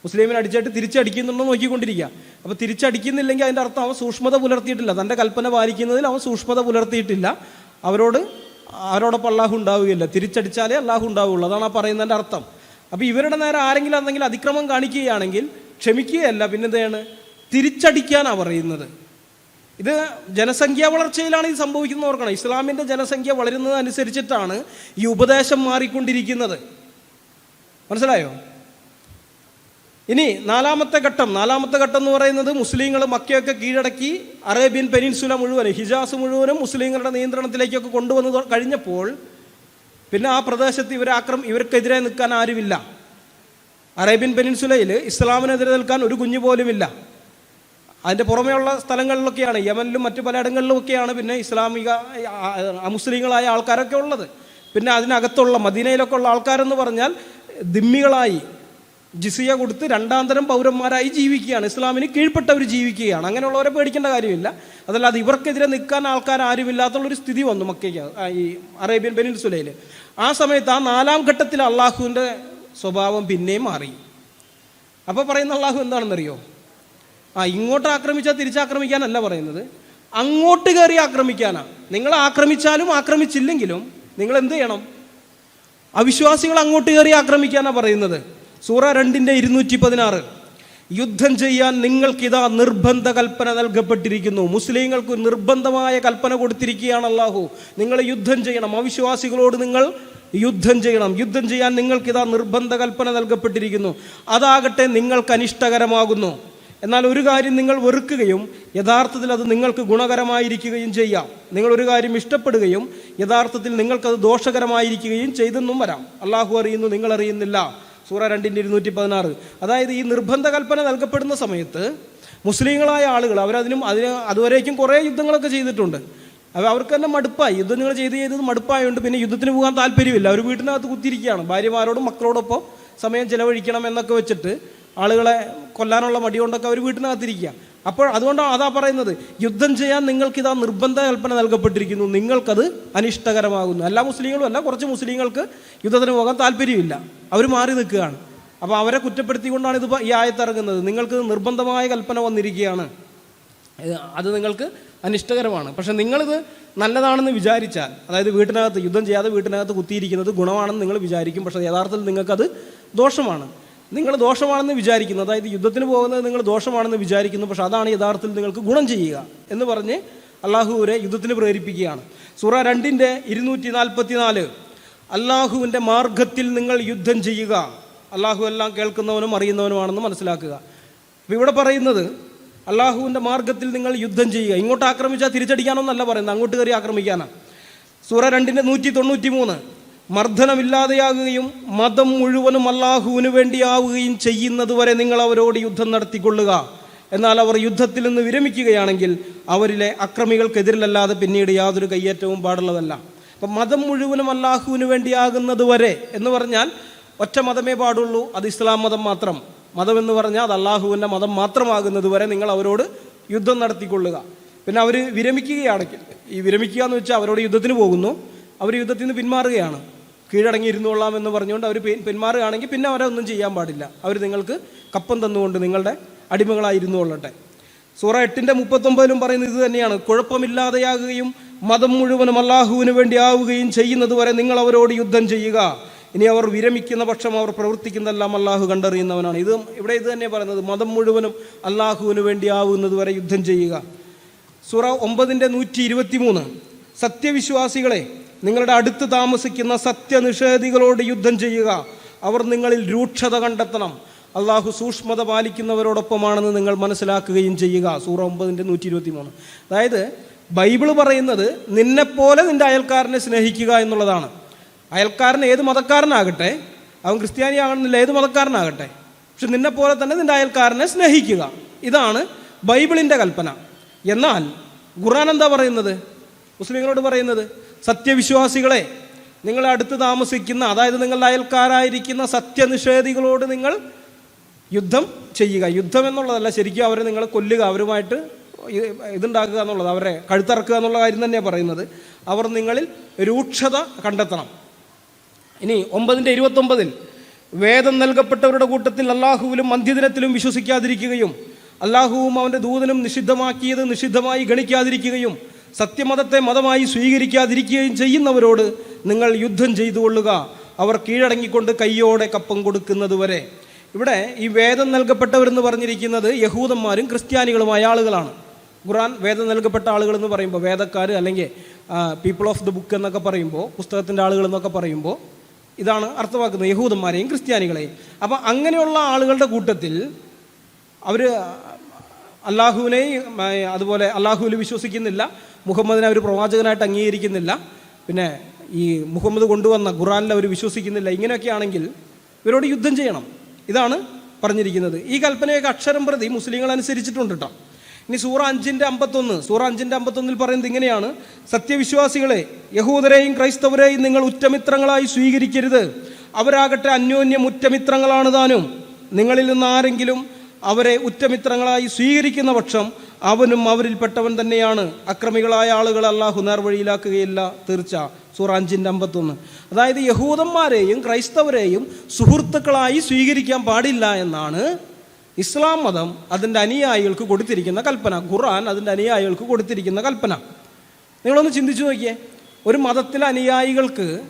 മുസ്ലിമിനെ അടിച്ചിട്ട് തിരിച്ചടിക്കുന്നുണ്ടോ നോക്കിക്കൊണ്ടിരിക്കുക. അപ്പോൾ തിരിച്ചടിക്കുന്നില്ലെങ്കിൽ അതിന്റെ അർത്ഥം അവൻ സൂക്ഷ്മത പുലർത്തിയിട്ടില്ല. തന്റെ കൽപ്പന പാലിക്കുന്നതിൽ അവൻ സൂക്ഷ്മത പുലർത്തിയിട്ടില്ല. അവരോട് അവരോടൊപ്പം അള്ളാഹു ഉണ്ടാവുകയില്ല. തിരിച്ചടിച്ചാലേ അള്ളാഹു ഉണ്ടാവുകയുള്ളൂ അതാണ് ആ പറയുന്നതിന്റെ അർത്ഥം. അപ്പോൾ ഇവരുടെ നേരെ ആരെങ്കിലും എന്തെങ്കിലും അതിക്രമം കാണിക്കുകയാണെങ്കിൽ ക്ഷമിക്കുകയല്ല. പിന്നെന്താണ്? തിരിച്ചടിക്കാനാണ് പറയുന്നത്. ഇത് ജനസംഖ്യാ വളർച്ചയിലാണ് ഇത് സംഭവിക്കുന്നത് ഓർക്കണം. ഇസ്ലാമിന്റെ ജനസംഖ്യ വളരുന്നത് അനുസരിച്ചിട്ടാണ് ഈ ഉപദേശം മാറിക്കൊണ്ടിരിക്കുന്നത്. മനസ്സിലായോ? ഇനി നാലാമത്തെ ഘട്ടം. നാലാമത്തെ ഘട്ടം എന്ന് പറയുന്നത് മുസ്ലിങ്ങൾ മക്കയൊക്കെ കീഴടക്കി അറേബ്യൻ പെനിൻസുല മുഴുവനും ഹിജാസ് മുഴുവനും മുസ്ലിങ്ങളുടെ നിയന്ത്രണത്തിലേക്കൊക്കെ കൊണ്ടുവന്ന് കഴിഞ്ഞപ്പോൾ പിന്നെ ആ പ്രദേശത്ത് ഇവർ ആക്രം ഇവർക്കെതിരെ നിൽക്കാൻ ആരുമില്ല. അറേബ്യൻ പെനിൻസുലയിൽ ഇസ്ലാമിനെതിരെ നിൽക്കാൻ ഒരു കുഞ്ഞു പോലുമില്ല. അതിന്റെ പുറമെയുള്ള സ്ഥലങ്ങളിലൊക്കെയാണ് യമനിലും മറ്റു പലയിടങ്ങളിലുമൊക്കെയാണ് പിന്നെ ഇസ്ലാമിക മുസ്ലിങ്ങളായ ആൾക്കാരൊക്കെ ഉള്ളത്. പിന്നെ അതിനകത്തുള്ള മദീനയിലൊക്കെ ഉള്ള ആൾക്കാരെന്ന് പറഞ്ഞാൽ ദിമ്മികളായി ജിസിയ കൊടുത്ത് രണ്ടാം തരം പൗരന്മാരായി ജീവിക്കുകയാണ്. ഇസ്ലാമിന് കീഴ്പ്പെട്ടവർ ജീവിക്കുകയാണ്. അങ്ങനെയുള്ളവരെ പേടിക്കേണ്ട കാര്യമില്ല. അതല്ലാതെ ഇവർക്കെതിരെ നിൽക്കാൻ ആൾക്കാർ ആരുമില്ലാത്തുള്ളൊരു സ്ഥിതി വന്നു മക്കയ്ക്ക് ഈ അറേബ്യൻ പെനിൻസുലയിൽ ആ സമയത്ത് ആ നാലാം ഘട്ടത്തിൽ അള്ളാഹുവിന്റെ സ്വഭാവം പിന്നെയും മാറി. അപ്പോൾ പറയുന്ന അള്ളാഹു എന്താണെന്നറിയോ? ആ ഇങ്ങോട്ട് ആക്രമിച്ചാൽ തിരിച്ചാക്രമിക്കാനല്ല പറയുന്നത്. അങ്ങോട്ട് കയറി ആക്രമിക്കാനാണ് നിങ്ങൾ ആക്രമിച്ചാലും ആക്രമിച്ചില്ലെങ്കിലും നിങ്ങൾ എന്ത് ചെയ്യണം? അവിശ്വാസികൾ അങ്ങോട്ട് കയറി ആക്രമിക്കാനാണ് പറയുന്നത്. സൂറ രണ്ടിന്റെ ഇരുന്നൂറ്റി പതിനാറ് യുദ്ധം ചെയ്യാൻ നിങ്ങൾക്കിതാ നിർബന്ധ കൽപ്പന നൽകപ്പെട്ടിരിക്കുന്നു. മുസ്ലിങ്ങൾക്ക് നിർബന്ധമായ കൽപ്പന കൊടുത്തിരിക്കുകയാണ് അള്ളാഹു നിങ്ങൾ യുദ്ധം ചെയ്യണം. അവിശ്വാസികളോട് നിങ്ങൾ യുദ്ധം ചെയ്യണം. യുദ്ധം ചെയ്യാൻ നിങ്ങൾക്കിതാ നിർബന്ധ കൽപ്പന നൽകപ്പെട്ടിരിക്കുന്നു. അതാകട്ടെ നിങ്ങൾക്ക് അനിഷ്ടകരമാകുന്നു. എന്നാൽ ഒരു കാര്യം നിങ്ങൾ വെറുക്കുകയും യഥാർത്ഥത്തിൽ അത് നിങ്ങൾക്ക് ഗുണകരമായിരിക്കുകയും ചെയ്യാം. നിങ്ങൾ ഒരു കാര്യം ഇഷ്ടപ്പെടുകയും യഥാർത്ഥത്തിൽ നിങ്ങൾക്കത് ദോഷകരമായിരിക്കുകയും ചെയ്തെന്നും വരാം. അള്ളാഹു അറിയുന്നു നിങ്ങൾ അറിയുന്നില്ല. സൂറ രണ്ടിന്റെ ഇരുന്നൂറ്റി പതിനാറ് അതായത് ഈ നിർബന്ധ കൽപ്പന നൽകപ്പെടുന്ന സമയത്ത് മുസ്ലിങ്ങളായ ആളുകൾ അവരതിനും അതിന് അതുവരേക്കും കുറേ യുദ്ധങ്ങളൊക്കെ ചെയ്തിട്ടുണ്ട്. അപ്പോൾ അവർക്ക് തന്നെ മടുപ്പായി. യുദ്ധങ്ങൾ ചെയ്ത് ചെയ്തത് മടുപ്പായതുകൊണ്ട് പിന്നെ യുദ്ധത്തിന് പോകാൻ താല്പര്യമില്ല. അവർ വീട്ടിനകത്ത് കുത്തിയിരിക്കുകയാണ്. ഭാര്യമാരോടും മക്കളോടൊപ്പം സമയം ചിലവഴിക്കണം എന്നൊക്കെ വെച്ചിട്ട് ആളുകളെ കൊല്ലാനുള്ള മടി കൊണ്ടൊക്കെ അവർ വീട്ടിനകത്തിരിക്കുക. അപ്പോൾ അതുകൊണ്ടാണ് അതാ പറയുന്നത് യുദ്ധം ചെയ്യാൻ നിങ്ങൾക്കിതാ നിർബന്ധ കൽപ്പന നൽകപ്പെട്ടിരിക്കുന്നു. നിങ്ങൾക്കത് അനിഷ്ടകരമാകുന്നു. എല്ലാ മുസ്ലിങ്ങളും അല്ല കുറച്ച് മുസ്ലിങ്ങൾക്ക് യുദ്ധത്തിന് പോകാൻ താല്പര്യമില്ല. അവർ മാറി നിൽക്കുകയാണ്. അപ്പോൾ അവരെ കുറ്റപ്പെടുത്തിക്കൊണ്ടാണ് ഇത് ഈ ആയത്തിറങ്ങുന്നത്. നിങ്ങൾക്ക് നിർബന്ധമായ കൽപ്പന വന്നിരിക്കുകയാണ്. അത് നിങ്ങൾക്ക് അനിഷ്ടകരമാണ്. പക്ഷേ നിങ്ങളിത് നല്ലതാണെന്ന് വിചാരിച്ചാൽ അതായത് വീട്ടിനകത്ത് യുദ്ധം ചെയ്യാതെ വീട്ടിനകത്ത് കുത്തിയിരിക്കുന്നത് ഗുണമാണെന്ന് നിങ്ങൾ വിചാരിക്കും. പക്ഷേ യഥാർത്ഥത്തിൽ നിങ്ങൾക്കത് ദോഷമാണ്. നിങ്ങൾ ദോഷമാണെന്ന് വിചാരിക്കുന്നു. അതായത് യുദ്ധത്തിന് പോകുന്നത് നിങ്ങൾ ദോഷമാണെന്ന് വിചാരിക്കുന്നു. പക്ഷെ അതാണ് യഥാർത്ഥത്തിൽ നിങ്ങൾക്ക് ഗുണം ചെയ്യുക എന്ന് പറഞ്ഞ് അള്ളാഹുവിനെ യുദ്ധത്തിന് പ്രേരിപ്പിക്കുകയാണ്. സൂറ രണ്ടിന്റെ ഇരുന്നൂറ്റി നാൽപ്പത്തി നാല് അള്ളാഹുവിന്റെ മാർഗത്തിൽ നിങ്ങൾ യുദ്ധം ചെയ്യുക. അള്ളാഹു എല്ലാം കേൾക്കുന്നവനും അറിയുന്നവനുമാണെന്ന് മനസ്സിലാക്കുക. അപ്പോൾ ഇവിടെ പറയുന്നത് അള്ളാഹുവിന്റെ മാർഗത്തിൽ നിങ്ങൾ യുദ്ധം ചെയ്യുക. ഇങ്ങോട്ട് ആക്രമിച്ചാൽ തിരിച്ചടിക്കാനൊന്നല്ല പറയുന്നത്. അങ്ങോട്ട് കയറി ആക്രമിക്കാനാണ്. സൂറ രണ്ടിന്റെ നൂറ്റി തൊണ്ണൂറ്റി മൂന്ന് മർദ്ദനമില്ലാതെയാകുകയും മതം മുഴുവനും അള്ളാഹുവിന് വേണ്ടിയാവുകയും ചെയ്യുന്നതുവരെ നിങ്ങൾ അവരോട് യുദ്ധം നടത്തിക്കൊള്ളുക. എന്നാൽ അവർ യുദ്ധത്തിൽ നിന്ന് വിരമിക്കുകയാണെങ്കിൽ അവരിലെ അക്രമികൾക്കെതിരിലല്ലാതെ പിന്നീട് യാതൊരു കയ്യേറ്റവും പാടുള്ളതല്ല. അപ്പം മതം മുഴുവനും അള്ളാഹുവിന് വേണ്ടിയാകുന്നത് വരെ എന്ന് പറഞ്ഞാൽ ഒറ്റ മതമേ പാടുള്ളൂ അത് ഇസ്ലാം മതം മാത്രം. മതം എന്ന് പറഞ്ഞാൽ അത് അള്ളാഹുവിന്റെ മതം മാത്രമാകുന്നത് വരെ നിങ്ങൾ അവരോട് യുദ്ധം നടത്തിക്കൊള്ളുക. പിന്നെ അവർ വിരമിക്കുകയാണെങ്കിൽ ഈ വിരമിക്കുക എന്ന് വെച്ചാൽ അവരോട് യുദ്ധത്തിന് പോകുന്നു. അവർ യുദ്ധത്തിൽ നിന്ന് പിന്മാറുകയാണ്. കീഴടങ്ങി ഇരുന്നോളാം എന്ന് പറഞ്ഞുകൊണ്ട് അവർ പിന്മാറുകയാണെങ്കിൽ പിന്നെ അവരെ ഒന്നും ചെയ്യാൻ പാടില്ല. അവർ നിങ്ങൾക്ക് കപ്പം തന്നുകൊണ്ട് നിങ്ങളുടെ അടിമകളായിരുന്നു കൊള്ളട്ടെ സൂറ എട്ടിന്റെ മുപ്പത്തൊമ്പതിലും പറയുന്നത് ഇത് തന്നെയാണ്. കുഴപ്പമില്ലാതെയാകുകയും മതം മുഴുവനും അള്ളാഹുവിന് വേണ്ടി ആവുകയും ചെയ്യുന്നത് വരെ നിങ്ങൾ അവരോട് യുദ്ധം ചെയ്യുക. ഇനി അവർ വിരമിക്കുന്ന പക്ഷം അവർ പ്രവർത്തിക്കുന്നതെല്ലാം അള്ളാഹു കണ്ടറിയുന്നവനാണ്. ഇത് ഇവിടെ ഇത് തന്നെ പറയുന്നത്. മതം മുഴുവനും അള്ളാഹുവിന് വേണ്ടി ആവുന്നത് വരെ യുദ്ധം ചെയ്യുക. സൂറ ഒമ്പതിന്റെ നൂറ്റി ഇരുപത്തി മൂന്ന് സത്യവിശ്വാസികളെ നിങ്ങളുടെ അടുത്ത് താമസിക്കുന്ന സത്യനിഷേധികളോട് യുദ്ധം ചെയ്യുക. അവർ നിങ്ങളിൽ രൂക്ഷത കണ്ടെത്തണം. അള്ളാഹു സൂക്ഷ്മത പാലിക്കുന്നവരോടൊപ്പമാണെന്ന് നിങ്ങൾ മനസ്സിലാക്കുകയും ചെയ്യുക. സൂറ ഒമ്പതിന്റെ നൂറ്റി ഇരുപത്തി മൂന്ന് അതായത് ബൈബിൾ പറയുന്നത് നിന്നെപ്പോലെ നിന്റെ അയൽക്കാരനെ സ്നേഹിക്കുക എന്നുള്ളതാണ്. അയൽക്കാരൻ ഏത് മതക്കാരനാകട്ടെ അവൻ ക്രിസ്ത്യാനി ആകണമെന്നില്ല ഏത് മതക്കാരനാകട്ടെ പക്ഷെ നിന്നെപ്പോലെ തന്നെ നിന്റെ അയൽക്കാരനെ സ്നേഹിക്കുക. ഇതാണ് ബൈബിളിന്റെ കൽപ്പന. എന്നാൽ ഖുർആൻ എന്താ പറയുന്നത്? മുസ്ലിങ്ങളോട് പറയുന്നത് സത്യവിശ്വാസികളെ നിങ്ങളെ അടുത്ത് താമസിക്കുന്ന അതായത് നിങ്ങളുടെ അയൽക്കാരായിരിക്കുന്ന സത്യനിഷേധികളോട് നിങ്ങൾ യുദ്ധം ചെയ്യുക. യുദ്ധം എന്നുള്ളതല്ല ശരിക്കും അവരെ നിങ്ങൾ കൊല്ലുക അവരുമായിട്ട് ഇതുണ്ടാക്കുക എന്നുള്ളത് അവരെ കഴുത്തറക്കുക എന്നുള്ള കാര്യം തന്നെയാണ് പറയുന്നത്. അവർ നിങ്ങളിൽ രൂക്ഷത കണ്ടെത്തണം. ഇനി ഒമ്പതിന്റെ ഇരുപത്തൊമ്പതിൽ വേദം നൽകപ്പെട്ടവരുടെ കൂട്ടത്തിൽ അള്ളാഹുവിലും മന്ധ്യദിനത്തിലും വിശ്വസിക്കാതിരിക്കുകയും അള്ളാഹുവും അവന്റെ ദൂതനും നിഷിദ്ധമാക്കിയത് നിഷിദ്ധമായി ഗണിക്കാതിരിക്കുകയും സത്യമതത്തെ മതമായി സ്വീകരിക്കാതിരിക്കുകയും ചെയ്യുന്നവരോട് നിങ്ങൾ യുദ്ധം ചെയ്തുകൊള്ളുക അവർ കീഴടങ്ങിക്കൊണ്ട് കയ്യോടെ കപ്പം കൊടുക്കുന്നത് വരെ. ഇവിടെ ഈ വേദം നൽകപ്പെട്ടവരെന്ന് പറഞ്ഞിരിക്കുന്നത് യഹൂദന്മാരും ക്രിസ്ത്യാനികളുമായ ആളുകളാണ്. ഖുറാൻ വേദം നൽകപ്പെട്ട ആളുകൾ എന്ന് പറയുമ്പോൾ വേദക്കാർ അല്ലെങ്കിൽ പീപ്പിൾ ഓഫ് ദി ബുക്ക് എന്നൊക്കെ പറയുമ്പോൾ പുസ്തകത്തിന്റെ ആളുകൾ എന്നൊക്കെ പറയുമ്പോൾ ഇതാണ് അർത്ഥമാക്കുന്നത്. യഹൂദന്മാരെയും ക്രിസ്ത്യാനികളെയും. അപ്പം അങ്ങനെയുള്ള ആളുകളുടെ കൂട്ടത്തിൽ അവർ അള്ളാഹുവിനെയും അതുപോലെ അള്ളാഹുവിൽ വിശ്വസിക്കുന്നില്ല. മുഹമ്മദിനെ അവർ പ്രവാചകനായിട്ട് അംഗീകരിക്കുന്നില്ല. പിന്നെ ഈ മുഹമ്മദ് കൊണ്ടുവന്ന ഖുറാനിൽ അവർ വിശ്വസിക്കുന്നില്ല. ഇങ്ങനെയൊക്കെ ആണെങ്കിൽ ഇവരോട് യുദ്ധം ചെയ്യണം. ഇതാണ് പറഞ്ഞിരിക്കുന്നത്. ഈ കൽപ്പനയൊക്കെ അക്ഷരം പ്രതി മുസ്ലിങ്ങൾ അനുസരിച്ചിട്ടുണ്ട് കേട്ടോ ഇനി സൂറ അഞ്ചിന്റെ അമ്പത്തൊന്ന് സൂറ അഞ്ചിന്റെ അമ്പത്തൊന്നിൽ പറയുന്നത് ഇങ്ങനെയാണ്. സത്യവിശ്വാസികളെ യഹൂദരെയും ക്രൈസ്തവരെയും നിങ്ങൾ ഉറ്റമിത്രങ്ങളായി സ്വീകരിക്കരുത്. അവരാകട്ടെ അന്യോന്യം ഉറ്റമിത്രങ്ങളാണ് താനും. നിങ്ങളിൽ നിന്ന് ആരെങ്കിലും അവരെ ഉറ്റമിത്രങ്ങളായി സ്വീകരിക്കുന്ന പക്ഷം അവനും അവരിൽപ്പെട്ടവൻ തന്നെയാണ്. അക്രമികളായ ആളുകൾ അള്ളാഹു നേർവഴിയിലാക്കുകയില്ല. തീർച്ച. സൂറ അഞ്ചിന്റെ അമ്പത്തൊന്ന്. അതായത് യഹൂദന്മാരെയും ക്രൈസ്തവരെയും സുഹൃത്തുക്കളായി സ്വീകരിക്കാൻ പാടില്ല എന്നാണ് ഇസ്ലാം മതം അതിന്റെ അനുയായികൾക്ക് കൊടുത്തിരിക്കുന്ന കൽപ്പന. ഖുർആൻ അതിന്റെ അനുയായികൾക്ക് കൊടുത്തിരിക്കുന്ന കൽപ്പന. നിങ്ങളൊന്ന് ചിന്തിച്ചു നോക്കിയേ. ഒരു മതത്തിലെ അനുയായികൾക്ക്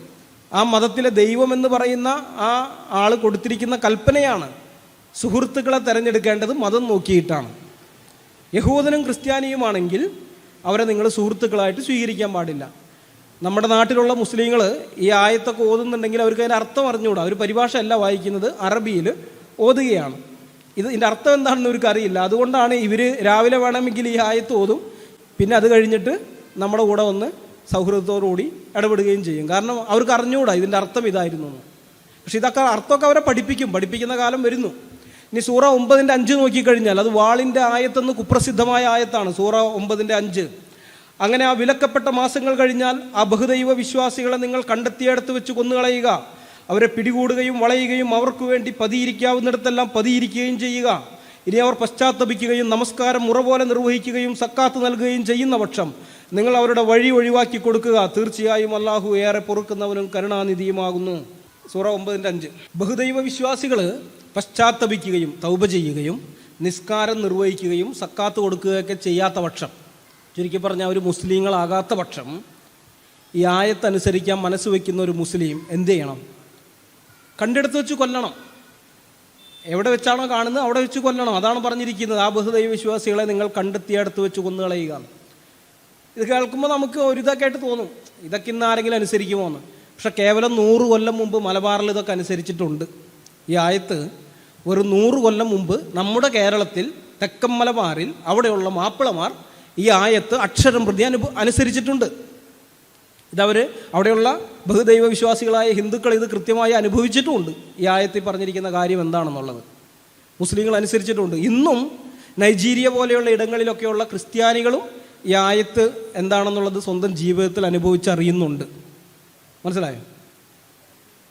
ആ മതത്തിലെ ദൈവം എന്ന് പറയുന്ന ആ ആൾ കൊടുത്തിരിക്കുന്ന കൽപ്പനയാണ്. സുഹൃത്തുക്കളെ തിരഞ്ഞെടുക്കേണ്ടത് മതം നോക്കിയിട്ടാണ്. യഹൂദനും ക്രിസ്ത്യാനിയുമാണെങ്കിൽ അവരെ നിങ്ങൾ സുഹൃത്തുക്കളായിട്ട് സ്വീകരിക്കാൻ പാടില്ല. നമ്മുടെ നാട്ടിലുള്ള മുസ്ലിങ്ങൾ ഈ ആയത്തൊക്കെ ഓതുന്നുണ്ടെങ്കിൽ അവർക്ക് അതിന്റെ അർത്ഥം അറിഞ്ഞുകൂടാ. ഒരു പരിഭാഷ അല്ല വായിക്കുന്നത് അറബിയിൽ ഓതുകയാണ്. ഇത് ഇതിന്റെ അർത്ഥം എന്താണെന്ന് ഇവർക്ക് അറിയില്ല. അതുകൊണ്ടാണ് ഇവർ രാവിലെ വേണമെങ്കിൽ ഈ ആയത്ത് ഓതും. പിന്നെ അത് കഴിഞ്ഞിട്ട് നമ്മുടെ കൂടെ വന്ന് സൗഹൃദത്തോടുകൂടി ഇടപെടുകയും ചെയ്യും. കാരണം അവർക്ക് അറിഞ്ഞുകൂടാ ഇതിന്റെ അർത്ഥം ഇതായിരുന്നു പക്ഷേ ഇതൊക്കെ അർത്ഥമൊക്കെ അവരെ പഠിപ്പിക്കും. പഠിപ്പിക്കുന്ന കാലം വരുന്നു. ഇനി സൂറ ഒമ്പതിന്റെ അഞ്ച് നോക്കിക്കഴിഞ്ഞാൽ അത് വാളിന്റെ ആയത്തെന്ന് കുപ്രസിദ്ധമായ ആയത്താണ്. സൂറ ഒമ്പതിന്റെ അഞ്ച്. അങ്ങനെ ആ വിലക്കപ്പെട്ട മാസങ്ങൾ കഴിഞ്ഞാൽ ആ ബഹുദൈവ വിശ്വാസികളെ നിങ്ങൾ കണ്ടെത്തിയെടുത്ത് വെച്ച് കൊന്നുകളയുക. അവരെ പിടികൂടുകയും വളയുകയും അവർക്ക് വേണ്ടി പതിയിരിക്കാവുന്നിടത്തെല്ലാം പതിയിരിക്കുകയും ചെയ്യുക. ഇനി അവർ പശ്ചാത്തപിക്കുകയും നമസ്കാരം മുറ പോലെ നിർവഹിക്കുകയും സക്കാത്ത് നൽകുകയും ചെയ്യുന്ന പക്ഷം നിങ്ങൾ അവരുടെ വഴി ഒഴിവാക്കി കൊടുക്കുക. തീർച്ചയായും അള്ളാഹു ഏറെ പൊറുക്കുന്നവനും കരുണാനിധിയുമാകുന്നു. സൂറ ഒമ്പതിന്റെ അഞ്ച്. ബഹുദൈവ വിശ്വാസികൾ പശ്ചാത്തപിക്കുകയും തൗബ ചെയ്യുകയും നിസ്കാരം നിർവഹിക്കുകയും സക്കാത്ത് കൊടുക്കുകയൊക്കെ ചെയ്യാത്ത പക്ഷം ചുരുക്കി പറഞ്ഞാൽ ഒരു മുസ്ലിങ്ങളാകാത്ത പക്ഷം ഈ ആയത്തനുസരിക്കാൻ മനസ്സ് വയ്ക്കുന്ന ഒരു മുസ്ലിം എന്ത് ചെയ്യണം? കണ്ടെടുത്ത് വെച്ച് കൊല്ലണം. എവിടെ വെച്ചാണോ കാണുന്നത് അവിടെ വെച്ച് കൊല്ലണം. അതാണ് പറഞ്ഞിരിക്കുന്നത്. ആ ബഹുദൈവ വിശ്വാസികളെ നിങ്ങൾ കണ്ടെത്തിയടുത്ത് വെച്ച് കൊന്നുകളയുക. ഇത് കേൾക്കുമ്പോൾ നമുക്ക് ഒരു തോന്നും. ഇതൊക്കെ ഇന്ന് ആരെങ്കിലും അനുസരിക്കുമോ എന്ന്. പക്ഷെ കേവലം നൂറ് കൊല്ലം മുമ്പ് മലബാറിൽ ഇതൊക്കെ അനുസരിച്ചിട്ടുണ്ട്. ഈ ആയത്ത് ഒരു നൂറ് കൊല്ലം മുമ്പ് നമ്മുടെ കേരളത്തിൽ തെക്കൻ മലബാറിൽ അവിടെയുള്ള മാപ്പിളമാർ ഈ ആയത്ത് അക്ഷരം പ്രതി അനുഭ അനുസരിച്ചിട്ടുണ്ട്. ഇതവർ അവിടെയുള്ള ബഹുദൈവ വിശ്വാസികളായ ഹിന്ദുക്കൾ ഇത് കൃത്യമായി അനുഭവിച്ചിട്ടുമുണ്ട്. ഈ ആയത്തിൽ പറഞ്ഞിരിക്കുന്ന കാര്യം എന്താണെന്നുള്ളത്. മുസ്ലിങ്ങൾ അനുസരിച്ചിട്ടുണ്ട്. ഇന്നും നൈജീരിയ പോലെയുള്ള ഇടങ്ങളിലൊക്കെയുള്ള ക്രിസ്ത്യാനികളും ഈ ആയത്ത് എന്താണെന്നുള്ളത് സ്വന്തം ജീവിതത്തിൽ അനുഭവിച്ചറിയുന്നുണ്ട്. മനസ്സിലായോ?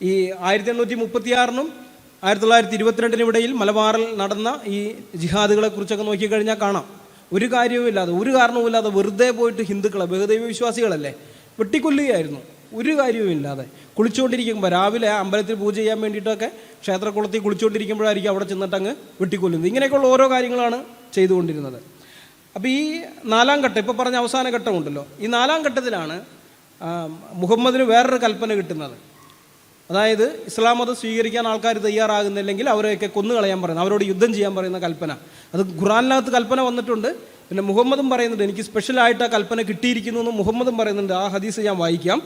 ഈ ആയിരത്തി എണ്ണൂറ്റി മുപ്പത്തിയാറിനും ആയിരത്തി തൊള്ളായിരത്തി ഇരുപത്തിരണ്ടിനിടയിൽ മലബാറിൽ നടന്ന ഈ ജിഹാദുകളെ കുറിച്ചൊക്കെ നോക്കിക്കഴിഞ്ഞാൽ കാണാം. ഒരു കാര്യവുമില്ലാതെ ഒരു കാരണവുമില്ലാതെ വെറുതെ പോയിട്ട് ഹിന്ദുക്കളെ ബഹുദൈവ വിശ്വാസികളല്ലേ വെട്ടിക്കൊല്ലുകയായിരുന്നു. ഒരു കാര്യവുമില്ലാതെ. കുളിച്ചുകൊണ്ടിരിക്കുമ്പോൾ രാവിലെ അമ്പലത്തിൽ പൂജ ചെയ്യാൻ വേണ്ടിയിട്ടൊക്കെ ക്ഷേത്രക്കുളത്തിൽ കുളിച്ചുകൊണ്ടിരിക്കുമ്പോഴായിരിക്കും അവിടെ ചെന്നിട്ട് അങ്ങ് വെട്ടിക്കൊല്ലുന്നത്. ഇങ്ങനെയൊക്കെയുള്ള ഓരോ കാര്യങ്ങളാണ് ചെയ്തുകൊണ്ടിരുന്നത്. അപ്പോൾ ഈ നാലാം ഘട്ടം ഇപ്പോൾ പറഞ്ഞ അവസാന ഘട്ടമുണ്ടല്ലോ. ഈ നാലാം ഘട്ടത്തിലാണ് മുഹമ്മദിന് വേറൊരു കൽപ്പന കിട്ടുന്നത്. അതായത് ഇസ്ലാം മതം സ്വീകരിക്കാൻ ആൾക്കാർ തയ്യാറാകുന്നില്ലെങ്കിൽ അവരെയൊക്കെ കൊന്നുകളയാൻ പറയുന്നത് അവരോട് യുദ്ധം ചെയ്യാൻ പറയുന്ന കൽപ്പന. അത് ഖുറാനിനകത്ത് കൽപ്പന വന്നിട്ടുണ്ട്. പിന്നെ മുഹമ്മദും പറയുന്നുണ്ട് എനിക്ക് സ്പെഷ്യലായിട്ട് ആ കൽപ്പന കിട്ടിയിരിക്കുന്നു എന്ന് മുഹമ്മദും പറയുന്നുണ്ട്. ആ ഹദീസ് ഞാൻ വായിക്കാം.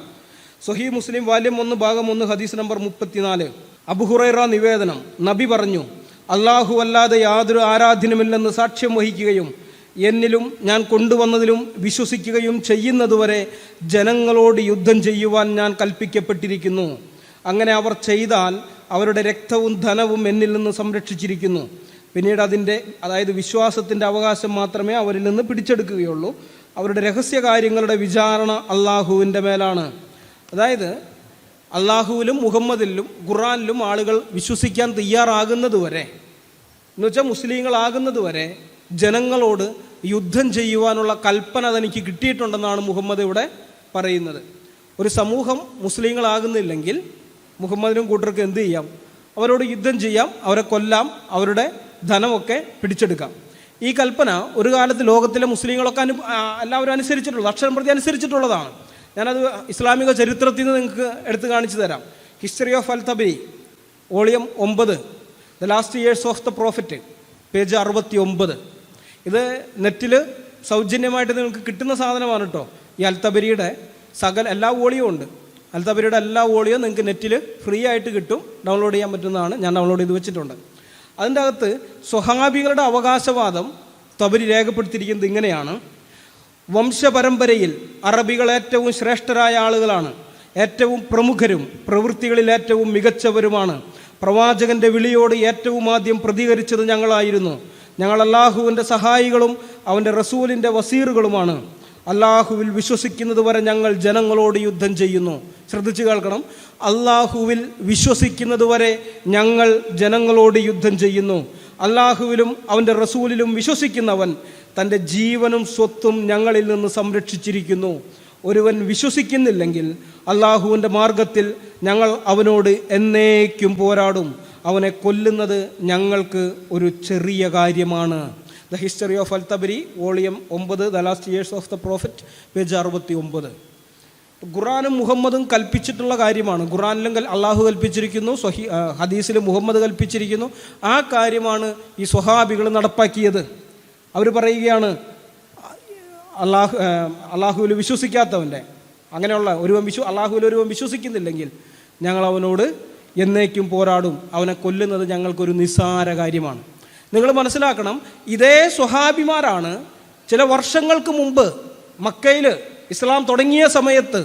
സൊഹി മുസ്ലിം വാല്യം ഒന്ന് ഭാഗം ഒന്ന് ഹദീസ് നമ്പർ മുപ്പത്തിനാല്. അബുഹുറൈറ നിവേദനം. നബി പറഞ്ഞു അള്ളാഹു അല്ലാതെ യാതൊരു ആരാധ്യനുമില്ലെന്ന് സാക്ഷ്യം വഹിക്കുകയും എന്നിലും ഞാൻ കൊണ്ടുവന്നതിലും വിശ്വസിക്കുകയും ചെയ്യുന്നതുവരെ ജനങ്ങളോട് യുദ്ധം ചെയ്യുവാൻ ഞാൻ കൽപ്പിക്കപ്പെട്ടിരിക്കുന്നു. അങ്ങനെ അവർ ചെയ്താൽ അവരുടെ രക്തവും ധനവും എന്നിൽ നിന്ന് സംരക്ഷിച്ചിരിക്കുന്നു. പിന്നീട് അതിന്റെ അതായത് വിശ്വാസത്തിന്റെ അവകാശം മാത്രമേ അവരിൽ നിന്ന് പിടിച്ചെടുക്കുകയുള്ളൂ. അവരുടെ രഹസ്യ കാര്യങ്ങളുടെ വിചാരണ അള്ളാഹുവിന്റെ മേലാണ്. അതായത് അള്ളാഹുവിലും മുഹമ്മദിലും ഖുറാനിലും ആളുകൾ വിശ്വസിക്കാൻ തയ്യാറാകുന്നതുവരെ എന്നുവെച്ചാൽ മുസ്ലിങ്ങളാകുന്നത് വരെ ജനങ്ങളോട് യുദ്ധം ചെയ്യുവാനുള്ള കൽപ്പന തനിക്ക് കിട്ടിയിട്ടുണ്ടെന്നാണ് മുഹമ്മദ് ഇവിടെ പറയുന്നത്. ഒരു സമൂഹം മുസ്ലിങ്ങളാകുന്നില്ലെങ്കിൽ മുഹമ്മദിനും കൂട്ടർക്ക് എന്ത് ചെയ്യാം? അവരോട് യുദ്ധം ചെയ്യാം അവരെ കൊല്ലാം അവരുടെ ധനമൊക്കെ പിടിച്ചെടുക്കാം. ഈ കൽപ്പന ഒരു കാലത്ത് ലോകത്തിലെ മുസ്ലിങ്ങളൊക്കെ അനു എല്ലാവരും അനുസരിച്ചിട്ടുള്ളത് അക്ഷരം പ്രതി അനുസരിച്ചിട്ടുള്ളതാണ്. ഞാനത് ഇസ്ലാമിക ചരിത്രത്തിൽ നിന്ന് നിങ്ങൾക്ക് എടുത്തു കാണിച്ചു തരാം. History of al Tabari volume ഒമ്പത്. The last years of the prophet page അറുപത്തി ഒമ്പത് ഇത് നെറ്റിൽ സൗജന്യമായിട്ട് നിങ്ങൾക്ക് കിട്ടുന്ന സാധനമാണ് കേട്ടോ. ഈ അൽ തബരിയുടെ സകൽ എല്ലാ വോളിയും ഉണ്ട്. അൽത്തബരിയുടെ എല്ലാ വോളിയും നിങ്ങൾക്ക് നെറ്റിൽ ഫ്രീ ആയിട്ട് കിട്ടും. ഡൗൺലോഡ് ചെയ്യാൻ പറ്റുന്നതാണ്. ഞാൻ ഡൗൺലോഡ് ചെയ്ത് വെച്ചിട്ടുണ്ട്. അതിന്റെ അകത്ത് സ്വഹാബികളുടെ അവകാശവാദം തബരി രേഖപ്പെടുത്തിയിരിക്കുന്നത് ഇങ്ങനെയാണ്. വംശപരമ്പരയിൽ അറബികൾ ഏറ്റവും ശ്രേഷ്ഠരായ ആളുകളാണ്. ഏറ്റവും പ്രമുഖരും പ്രവൃത്തികളിൽ ഏറ്റവും മികച്ചവരുമാണ്. പ്രവാചകന്റെ വിളിയോട് ഏറ്റവും ആദ്യം പ്രതികരിച്ചത് ഞങ്ങളായിരുന്നു. ഞങ്ങൾ അള്ളാഹുവിന്റെ സഹായികളും അവന്റെ റസൂലിന്റെ വസീറുകളുമാണ്. അള്ളാഹുവിൽ വിശ്വസിക്കുന്നത് വരെ ഞങ്ങൾ ജനങ്ങളോട് യുദ്ധം ചെയ്യുന്നു. ശ്രദ്ധിച്ചു കേൾക്കണം. അള്ളാഹുവിൽ വിശ്വസിക്കുന്നത് വരെ ഞങ്ങൾ ജനങ്ങളോട് യുദ്ധം ചെയ്യുന്നു. അള്ളാഹുവിലും അവന്റെ റസൂലിലും വിശ്വസിക്കുന്നവൻ തന്റെ ജീവനും സ്വത്തും ഞങ്ങളിൽ നിന്ന് സംരക്ഷിച്ചിരിക്കുന്നു. ഒരുവൻ വിശ്വസിക്കുന്നില്ലെങ്കിൽ അള്ളാഹുവിന്റെ മാർഗത്തിൽ ഞങ്ങൾ അവനോട് എന്നേക്കും പോരാടും. അവനെ കൊല്ലുന്നത് ഞങ്ങൾക്ക് ഒരു ചെറിയ കാര്യമാണ്. The history of al Tabari volume ഒമ്പത് the last years of the prophet page അറുപത്തി ഒമ്പത് ഖുറാനും മുഹമ്മദും കൽപ്പിച്ചിട്ടുള്ള കാര്യമാണ്. ഖുറാനിലും അള്ളാഹു കൽപ്പിച്ചിരിക്കുന്നു സ്വഹി ആ, ഹദീസിലും മുഹമ്മദ് കൽപ്പിച്ചിരിക്കുന്നു. ആ കാര്യമാണ് ഈ സ്വഹാബികൾ നടപ്പാക്കിയത്. അവർ പറയുകയാണ് അള്ളാഹു അള്ളാഹുവിൽ വിശ്വസിക്കാത്തവന്റെ. അങ്ങനെയുള്ള ഒരുവൻ വിശ്വ അള്ളാഹുവിൽ ഒരുവൻ വിശ്വസിക്കുന്നില്ലെങ്കിൽ ഞങ്ങൾ അവനോട് എന്നേക്കും പോരാടും. അവനെ കൊല്ലുന്നത് ഞങ്ങൾക്കൊരു നിസ്സാര കാര്യമാണ്. നിങ്ങൾ മനസ്സിലാക്കണം ഇതേ സ്വഹാബിമാരാണ് ചില വർഷങ്ങൾക്ക് മുമ്പ് മക്കയിൽ ഇസ്ലാം തുടങ്ങിയ സമയത്ത്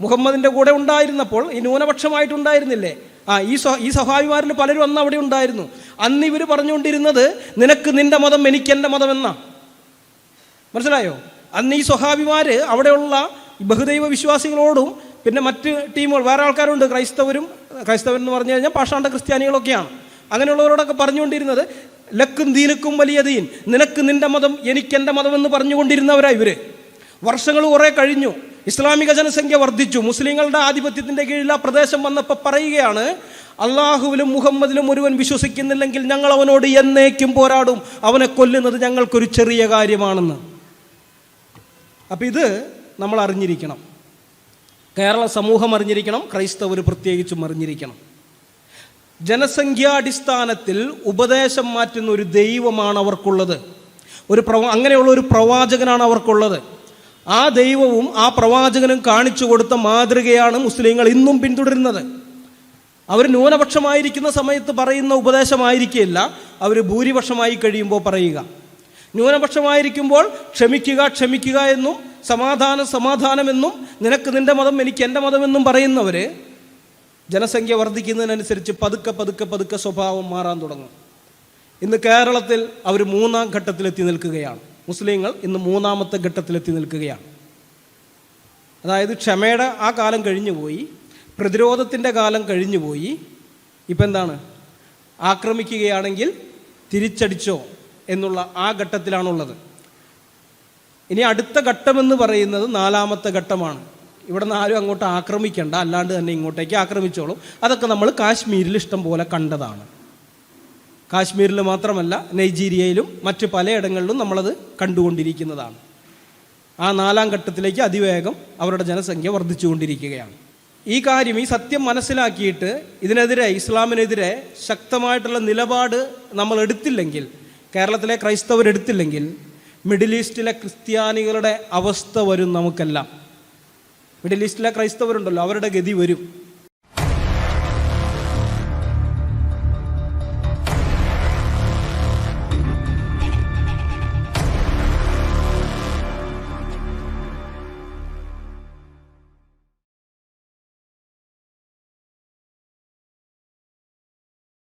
മുഹമ്മദിന്റെ കൂടെ ഉണ്ടായിരുന്നപ്പോൾ ഈ ന്യൂനപക്ഷമായിട്ടുണ്ടായിരുന്നില്ലേ? ആ ഈ ഈ സഹാബിമാരിൽ പലരും അന്ന് അവിടെ ഉണ്ടായിരുന്നു. അന്ന് ഇവർ പറഞ്ഞുകൊണ്ടിരുന്നത് നിനക്ക് നിന്റെ മതം എനിക്ക് എന്റെ മതം എന്നാ. മനസ്സിലായോ? അന്ന് ഈ സ്വഹാബിമാർ അവിടെയുള്ള ബഹുദൈവ വിശ്വാസികളോടും പിന്നെ മറ്റ് ടീമുകൾ വേറെ ആൾക്കാരുണ്ട് ക്രൈസ്തവരും ക്രൈസ്തവർ എന്ന് പറഞ്ഞു കഴിഞ്ഞാൽ പാഷാണ്ട ക്രിസ്ത്യാനികളൊക്കെയാണ്. അങ്ങനെയുള്ളവരോടൊക്കെ പറഞ്ഞുകൊണ്ടിരുന്നത് ലക്കും ദീനക്കും വലിയ ദീൻ. നിനക്ക് നിന്റെ മതം എനിക്ക് എന്റെ മതം എന്ന് പറഞ്ഞുകൊണ്ടിരുന്നവരാ ഇവർ വർഷങ്ങൾ കുറേ കഴിഞ്ഞു. ഇസ്ലാമിക ജനസംഖ്യ വർദ്ധിച്ചു. മുസ്ലിങ്ങളുടെ ആധിപത്യത്തിന്റെ കീഴിൽ ആ പ്രദേശം വന്നപ്പോൾ പറയുകയാണ് അള്ളാഹുവിലും മുഹമ്മദിലും ഒരുവൻ വിശ്വസിക്കുന്നില്ലെങ്കിൽ ഞങ്ങൾ അവനോട് എന്നേക്കും പോരാടും. അവനെ കൊല്ലുന്നത് ഞങ്ങൾക്കൊരു ചെറിയ കാര്യമാണെന്ന്. അപ്പം ഇത് നമ്മൾ അറിഞ്ഞിരിക്കണം. കേരള സമൂഹം അറിഞ്ഞിരിക്കണം ക്രൈസ്തവർ പ്രത്യേകിച്ചും അറിഞ്ഞിരിക്കണം. ജനസംഖ്യാടിസ്ഥാനത്തിൽ ഉപദേശം മാറ്റുന്ന ഒരു ദൈവമാണ് അവർക്കുള്ളത്. ഒരു പ്രവാ അങ്ങനെയുള്ള ഒരു പ്രവാചകനാണ് അവർക്കുള്ളത്. ആ ദൈവവും ആ പ്രവാചകനും കാണിച്ചു കൊടുത്ത മാതൃകയാണ് മുസ്ലിങ്ങൾ ഇന്നും പിന്തുടരുന്നത്. അവർ ന്യൂനപക്ഷമായിരിക്കുന്ന സമയത്ത് പറയുന്ന ഉപദേശമായിരിക്കില്ല അവർ ഭൂരിപക്ഷമായി കഴിയുമ്പോൾ പറയുക. ന്യൂനപക്ഷമായിരിക്കുമ്പോൾ ക്ഷമിക്കുക ക്ഷമിക്കുക എന്നും സമാധാനം സമാധാനമെന്നും നിനക്ക് നിന്റെ മതം എനിക്ക് എന്റെ മതമെന്നും പറയുന്നവർ ജനസംഖ്യ വർദ്ധിക്കുന്നതിനനുസരിച്ച് പതുക്കെ പതുക്കെ പതുക്കെ സ്വഭാവം മാറാൻ തുടങ്ങും. ഇന്ന് കേരളത്തിൽ അവർ മൂന്നാം ഘട്ടത്തിലെത്തി നിൽക്കുകയാണ്. മുസ്ലിങ്ങൾ ഇന്ന് മൂന്നാമത്തെ ഘട്ടത്തിലെത്തി നിൽക്കുകയാണ്. അതായത് ക്ഷമയുടെ ആ കാലം കഴിഞ്ഞുപോയി പ്രതിരോധത്തിന്റെ കാലം കഴിഞ്ഞുപോയി ഇപ്പം എന്താണ്? ആക്രമിക്കുകയാണെങ്കിൽ തിരിച്ചടിച്ചോ എന്നുള്ള ആ ഘട്ടത്തിലാണുള്ളത്. ഇനി അടുത്ത ഘട്ടമെന്ന് പറയുന്നത് നാലാമത്തെ ഘട്ടമാണ്. ഇവിടെ നിന്ന് ആരും അങ്ങോട്ട് ആക്രമിക്കേണ്ട അല്ലാണ്ട് തന്നെ ഇങ്ങോട്ടേക്ക് ആക്രമിച്ചോളും. അതൊക്കെ നമ്മൾ കാശ്മീരിൽ ഇഷ്ടം പോലെ കണ്ടതാണ്. കാശ്മീരിൽ മാത്രമല്ല നൈജീരിയയിലും മറ്റ് പലയിടങ്ങളിലും നമ്മളത് കണ്ടുകൊണ്ടിരിക്കുന്നതാണ്. ആ നാലാം ഘട്ടത്തിലേക്ക് അതിവേഗം അവരുടെ ജനസംഖ്യ വർദ്ധിച്ചുകൊണ്ടിരിക്കുകയാണ്. ഈ കാര്യം ഈ സത്യം മനസ്സിലാക്കിയിട്ട് ഇതിനെതിരെ ഇസ്ലാമിനെതിരെ ശക്തമായിട്ടുള്ള നിലപാട് നമ്മൾ എടുത്തില്ലെങ്കിൽ കേരളത്തിലെ ക്രൈസ്തവരെടുത്തില്ലെങ്കിൽ മിഡിൽ ഈസ്റ്റിലെ ക്രിസ്ത്യാനികളുടെ അവസ്ഥ വരും നമുക്കെല്ലാം. മിഡിൽ ഈസ്റ്റിലെ ക്രൈസ്തവരുണ്ടല്ലോ അവരുടെ ഗതി വരും.